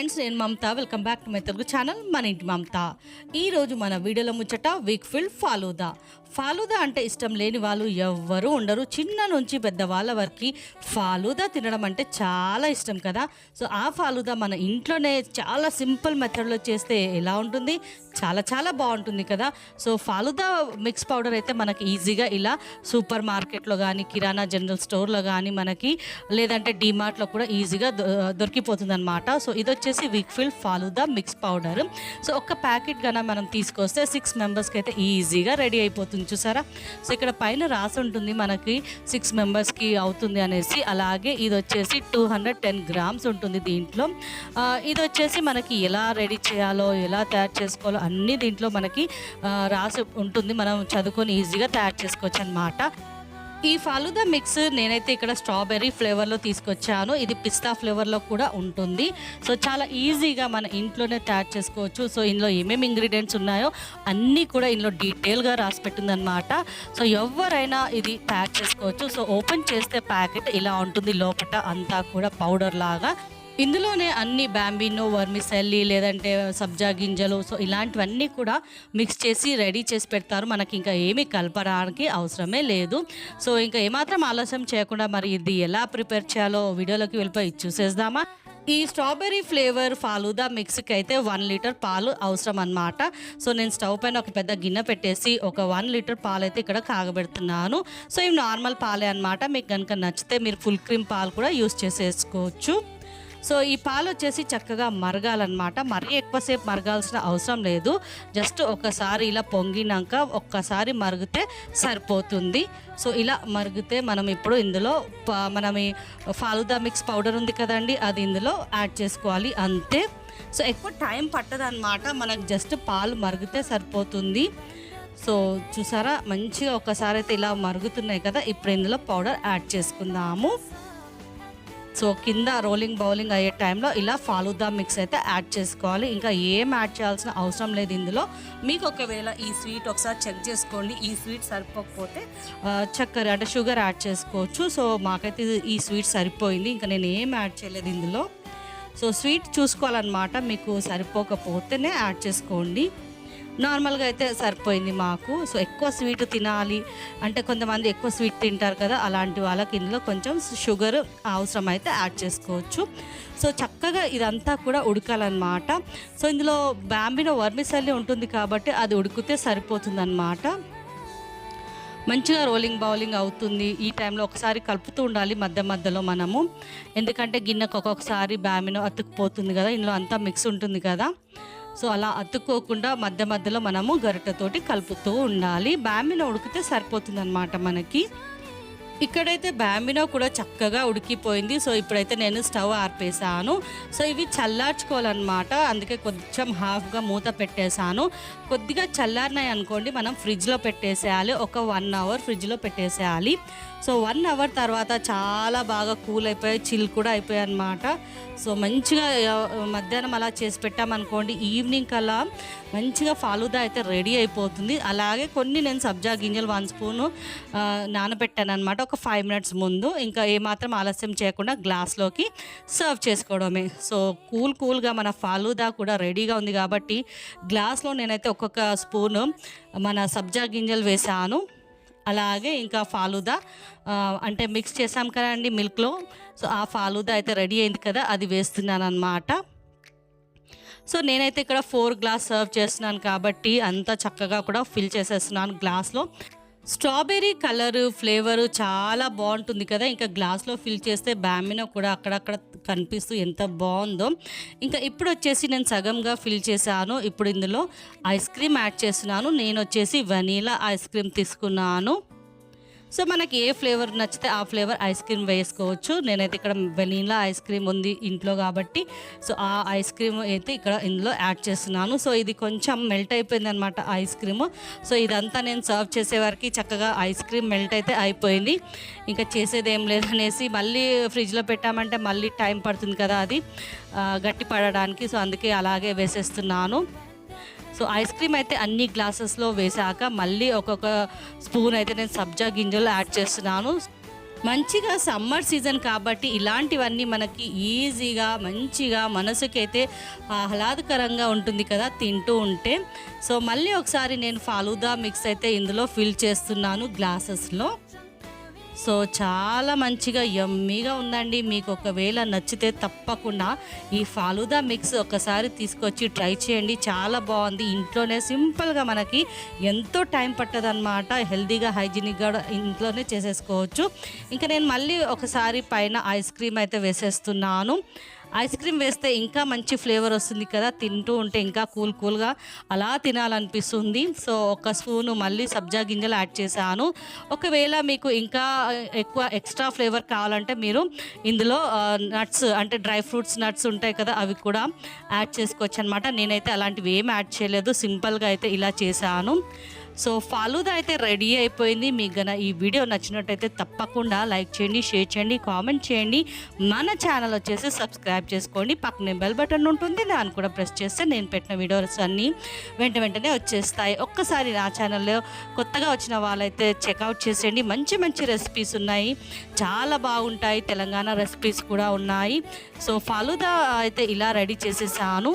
Friends నేను Mamata. Welcome back to my Telugu channel మన ఇంటి మమత. ఈరోజు మన వీడియోలో ముచ్చట వీక్ ఫీల్డ్ ఫాలూదా. ఫాలూదా అంటే ఇష్టం లేని వాళ్ళు ఎవ్వరూ ఉండరు. చిన్న నుంచి పెద్ద వాళ్ళ వరకు ఫాలూదా తినడం అంటే చాలా ఇష్టం కదా. సో ఆ ఫాలూదా మన ఇంట్లోనే చాలా సింపుల్ మెథడ్లో చేస్తే ఎలా ఉంటుంది? చాలా చాలా బాగుంటుంది కదా. సో ఫాలుదా మిక్స్ పౌడర్ అయితే మనకి ఈజీగా ఇలా సూపర్ మార్కెట్లో కానీ కిరాణా జనరల్ స్టోర్లో కానీ మనకి లేదంటే డిమార్ట్లో కూడా ఈజీగా దొరికిపోతుంది అనమాట సో ఇది వచ్చేసి వచ్చేసి Weikfield falooda mix powder so ఒక ప్యాకెట్ కన్నా మనం తీసుకొస్తే సిక్స్ మెంబర్స్కి అయితే ఈజీగా రెడీ అయిపోతుంది. చూసారా? సో ఇక్కడ పైన రాసి ఉంటుంది మనకి సిక్స్ మెంబర్స్కి అవుతుంది అనేసి. అలాగే ఇది వచ్చేసి టూ హండ్రెడ్ టెన్ గ్రామ్స్ ఉంటుంది దీంట్లో. ఇది వచ్చేసి మనకి ఎలా రెడీ చేయాలో ఎలా తయారు చేసుకోవాలో అన్నీ దీంట్లో మనకి రాసి ఉంటుంది. మనం చదువుకొని ఈజీగా తయారు చేసుకోవచ్చు అనమాట ఈ ఫాలుదా మిక్స్ నేనైతే ఇక్కడ స్ట్రాబెర్రీ ఫ్లేవర్లో తీసుకొచ్చాను. ఇది పిస్తా ఫ్లేవర్లో కూడా ఉంటుంది. సో చాలా ఈజీగా మన ఇంట్లోనే తయారు చేసుకోవచ్చు. సో ఇందులో ఏమేమి ఇంగ్రీడియంట్స్ ఉన్నాయో అన్నీ కూడా ఇందులో డీటెయిల్గా రాసి పెట్టిందనమాట సో ఎవరైనా ఇది తయారు చేసుకోవచ్చు. సో ఓపెన్ చేస్తే ప్యాకెట్ ఇలా ఉంటుంది. లోపల అంతా కూడా పౌడర్ లాగా ఇందులోనే అన్ని బ్యాంబినో వర్మిసెల్లి లేదంటే సబ్జా గింజలు సో ఇలాంటివన్నీ కూడా మిక్స్ చేసి రెడీ చేసి పెడతారు. మనకి ఇంకా ఏమీ కలపడానికి అవసరమే లేదు. సో ఇంకా ఏమాత్రం ఆలస్యం చేయకుండా మరి ఇది ఎలా ప్రిపేర్ చేయాలో వీడియోలోకి వెళ్ళిపోయి చూసేద్దామా? ఈ స్ట్రాబెర్రీ ఫ్లేవర్ ఫాలూదా మిక్స్కి అయితే వన్ లీటర్ పాలు అవసరం అన్నమాట సో నేను స్టవ్ పైన ఒక పెద్ద గిన్నె పెట్టేసి ఒక వన్ లీటర్ పాలు అయితే ఇక్కడ కాగబెడుతున్నాను. సో ఇవి నార్మల్ పాలే అన్నమాట. మీకు కనుక నచ్చితే మీరు ఫుల్ క్రీమ్ పాలు కూడా యూస్ చేసేసుకోవచ్చు. సో ఈ పాలు వచ్చేసి చక్కగా మరగాలన్నమాట. మరీ ఎక్కువసేపు మరగాల్సిన అవసరం లేదు. జస్ట్ ఒకసారి ఇలా పొంగినాక ఒక్కసారి మరిగితే సరిపోతుంది. సో ఇలా మరిగితే మనం ఇప్పుడు ఇందులో ప- మనం ఈ ఫాలుదా మిక్స్ పౌడర్ ఉంది కదండి అది ఇందులో యాడ్ చేసుకోవాలి అంతే. సో ఎక్కువ టైం పట్టదనమాట మనకు జస్ట్ పాలు మరిగితే సరిపోతుంది. సో చూసారా మంచిగా ఒకసారి అయితే ఇలా మరుగుతున్నాయి కదా ఇప్పుడు ఇందులో పౌడర్ యాడ్ చేసుకుందాము. సో కింద రోలింగ్ బౌలింగ్ అయ్యే టైంలో ఇలా ఫాలుదా మిక్స్ అయితే యాడ్ చేసుకోవాలి. ఇంకా ఏం యాడ్ చేయాల్సిన అవసరం లేదు ఇందులో. మీకు ఒకవేళ ఈ స్వీట్ ఒకసారి చెక్ చేసుకోండి. ఈ స్వీట్ సరిపోకపోతే చక్కెర అంటే షుగర్ యాడ్ చేసుకోవచ్చు. సో మాకైతే ఈ స్వీట్ సరిపోయింది. ఇంకా నేను ఏం యాడ్ చేయలేదు ఇందులో. సో స్వీట్ చూసుకోవాలన్నమాట. మీకు సరిపోకపోతేనే యాడ్ చేసుకోండి. నార్మల్గా అయితే సరిపోయింది మాకు. సో ఎక్కువ స్వీట్ తినాలి అంటే కొంతమంది ఎక్కువ స్వీట్ తింటారు కదా అలాంటి వాళ్ళకి ఇందులో కొంచెం షుగర్ అవసరం అయితే యాడ్ చేసుకోవచ్చు. సో చక్కగా ఇదంతా కూడా ఉడకాలన్నమాట. సో ఇందులో బ్యాంబినో వర్మిసల్లి ఉంటుంది కాబట్టి అది ఉడికితే సరిపోతుంది మంచిగా రోలింగ్ బౌలింగ్ అవుతుంది. ఈ టైంలో ఒకసారి కలుపుతూ ఉండాలి మధ్య మధ్యలో మనము. ఎందుకంటే గిన్నెకు ఒక్కొక్కసారి బ్యామినో అతుక్కుపోతుంది కదా ఇందులో అంతా మిక్స్ ఉంటుంది కదా. సో అలా అతుక్కోకుండా మధ్య మధ్యలో మనము గరిటెతోటి కలుపుతూ ఉండాలి. బ్యామినో ఉడికితే సరిపోతుంది అనమాట మనకి. ఇక్కడైతే బ్యాంబినో కూడా చక్కగా ఉడికిపోయింది. సో ఇప్పుడైతే నేను స్టవ్ ఆర్పేసాను సో ఇవి చల్లార్చుకోవాలన్నమాట. అందుకే కొంచెం హాఫ్గా మూత పెట్టేశాను. కొద్దిగా చల్లారినాయి అనుకోండి మనం ఫ్రిడ్జ్లో పెట్టేసేయాలి. ఒక వన్ అవర్ ఫ్రిడ్జ్లో పెట్టేసేయాలి. సో వన్ అవర్ తర్వాత చాలా బాగా కూల్ అయిపోయాయి చిల్ కూడా అయిపోయాయి అనమాట సో మంచిగా మధ్యాహ్నం అలా చేసి పెట్టామనుకోండి ఈవినింగ్ కల్లా మంచిగా ఫాలుదా అయితే రెడీ అయిపోతుంది. అలాగే కొన్ని నేను సబ్జా గింజలు వన్ స్పూను నానబెట్టాను అనమాట ఒక ఫైవ్ మినిట్స్ ముందు ఇంకా ఏమాత్రం ఆలస్యం చేయకుండా గ్లాస్లోకి సర్వ్ చేసుకోవడమే. సో కూల్ కూల్గా మన ఫాలూదా కూడా రెడీగా ఉంది కాబట్టి గ్లాస్లో నేనైతే ఒక్కొక్క స్పూను మన సబ్జా గింజలు వేసాను. అలాగే ఇంకా ఫాలుదా అంటే మిక్స్ చేసాం కదండి మిల్క్లో సో ఆ ఫాలుదా అయితే రెడీ అయింది కదా అది వేస్తున్నాను అనమాట సో నేనైతే ఇక్కడ ఫోర్ గ్లాస్ సర్వ్ చేస్తున్నాను కాబట్టి అంత చక్కగా కూడా ఫిల్ చేసేస్తున్నాను గ్లాస్లో స్ట్రాబెర్రీ కలర్ ఫ్లేవర్ చాలా బాగుంటుంది కదా. ఇంకా గ్లాస్లో ఫిల్ చేస్తే బ్యామినో కూడా అక్కడక్కడ కనిపిస్తూ ఎంత బాగుందో. ఇంకా ఇప్పుడు వచ్చేసి నేను సగంగా ఫిల్ చేశాను. ఇప్పుడు ఇందులో ఐస్ క్రీమ్ యాడ్ చేస్తున్నాను. నేను వచ్చేసి వనీలా ఐస్ క్రీమ్ తీసుకున్నాను. సో మనకి ఏ ఫ్లేవర్ నచ్చితే ఆ ఫ్లేవర్ ఐస్ క్రీమ్ వేసుకోవచ్చు. నేనైతే ఇక్కడ వెనీలా ఐస్ క్రీమ్ ఉంది ఇంట్లో కాబట్టి సో ఆ ఐస్ క్రీమ్ అయితే ఇక్కడ ఇందులో యాడ్ చేస్తున్నాను. సో ఇది కొంచెం మెల్ట్ అయిపోయింది అనమాట ఐస్ క్రీమ్. సో ఇదంతా నేను సర్వ్ చేసే చక్కగా ఐస్ క్రీమ్ మెల్ట్ అయితే అయిపోయింది. ఇంకా చేసేది ఏం లేదనేసి మళ్ళీ ఫ్రిడ్జ్లో పెట్టామంటే మళ్ళీ టైం పడుతుంది కదా అది గట్టి పడడానికి సో అందుకే అలాగే వేసేస్తున్నాను. సో ఐస్ క్రీమ్ అయితే అన్ని గ్లాసెస్లో వేసాక మళ్ళీ ఒక్కొక్క స్పూన్ అయితే నేను సబ్జా గింజలు యాడ్ చేస్తున్నాను. మంచిగా సమ్మర్ సీజన్ కాబట్టి ఇలాంటివన్నీ మనకి ఈజీగా మంచిగా మనసుకైతే ఆహ్లాదకరంగా ఉంటుంది కదా తింటూ ఉంటే. సో మళ్ళీ ఒకసారి నేను ఫాలూదా మిక్స్ అయితే ఇందులో ఫిల్ చేస్తున్నాను గ్లాసెస్లో. సో చాలా మంచిగా యమ్మీగా ఉందండి. మీకు ఒకవేళ నచ్చితే తప్పకుండా ఈ ఫాలుదా మిక్స్ ఒకసారి తీసుకొచ్చి ట్రై చేయండి. చాలా బాగుంది. ఇంట్లోనే సింపుల్గా మనకి ఎంతో టైం పట్టదనమాట హెల్దీగా హైజీనిక్గా ఇంట్లోనే చేసేసుకోవచ్చు. ఇంకా నేను మళ్ళీ ఒకసారి పైన ఐస్ క్రీమ్ అయితే వేసేస్తున్నాను. ఐస్ క్రీమ్ వేస్తే ఇంకా మంచి ఫ్లేవర్ వస్తుంది కదా తింటూ ఉంటే ఇంకా కూల్ కూల్గా అలా తినాలనిపిస్తుంది. సో ఒక స్పూను మళ్ళీ సబ్జా గింజలు యాడ్ చేశాను. ఒకవేళ మీకు ఇంకా ఎక్కువ ఎక్స్ట్రా ఫ్లేవర్ కావాలంటే మీరు ఇందులో నట్స్ అంటే డ్రై ఫ్రూట్స్ నట్స్ ఉంటాయి కదా అవి కూడా యాడ్ చేసుకోవచ్చు అనమాట నేనైతే అలాంటివి ఏం యాడ్ చేయలేదు. సింపుల్గా అయితే ఇలా చేశాను. సో ఫాలూదా అయితే రెడీ అయిపోయింది. మీకు గన ఈ వీడియో నచ్చినట్టయితే తప్పకుండా లైక్ చేయండి షేర్ చేయండి కామెంట్ చేయండి. మన ఛానల్ వచ్చేసి సబ్స్క్రైబ్ చేసుకోండి. పక్కనే బెల్ బటన్ ఉంటుంది. దాన్ని కూడా ప్రెస్ చేస్తే నేను పెట్టిన వీడియోస్ అన్నీ వెంట వెంటనే వచ్చేస్తాయి. ఒక్కసారి నా ఛానల్లో కొత్తగా వచ్చిన వాళ్ళైతే చెక్అవుట్ చేసేయండి. మంచి మంచి రెసిపీస్ ఉన్నాయి. చాలా బాగుంటాయి. తెలంగాణ రెసిపీస్ కూడా ఉన్నాయి. సో ఫాలూదా అయితే ఇలా రెడీ చేసేసాను.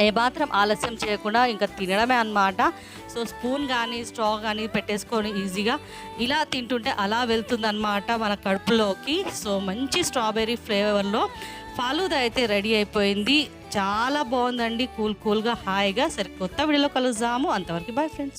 ఏమాత్రం ఆలస్యం చేయకుండా ఇంకా తినడమే అన్నమాట. సో స్పూన్ కానీ స్ట్రా కానీ పెట్టేసుకొని ఈజీగా ఇలా తింటుంటే అలా వెళ్తుందన్నమాట మన కడుపులోకి. సో మంచి స్ట్రాబెర్రీ ఫ్లేవర్లో ఫాలూదా అయితే రెడీ అయిపోయింది. చాలా బాగుందండి. కూల్ కూల్గా హాయిగా. సరే కొత్త వీడియోలో కలుద్దాము. అంతవరకు బాయ్ ఫ్రెండ్స్.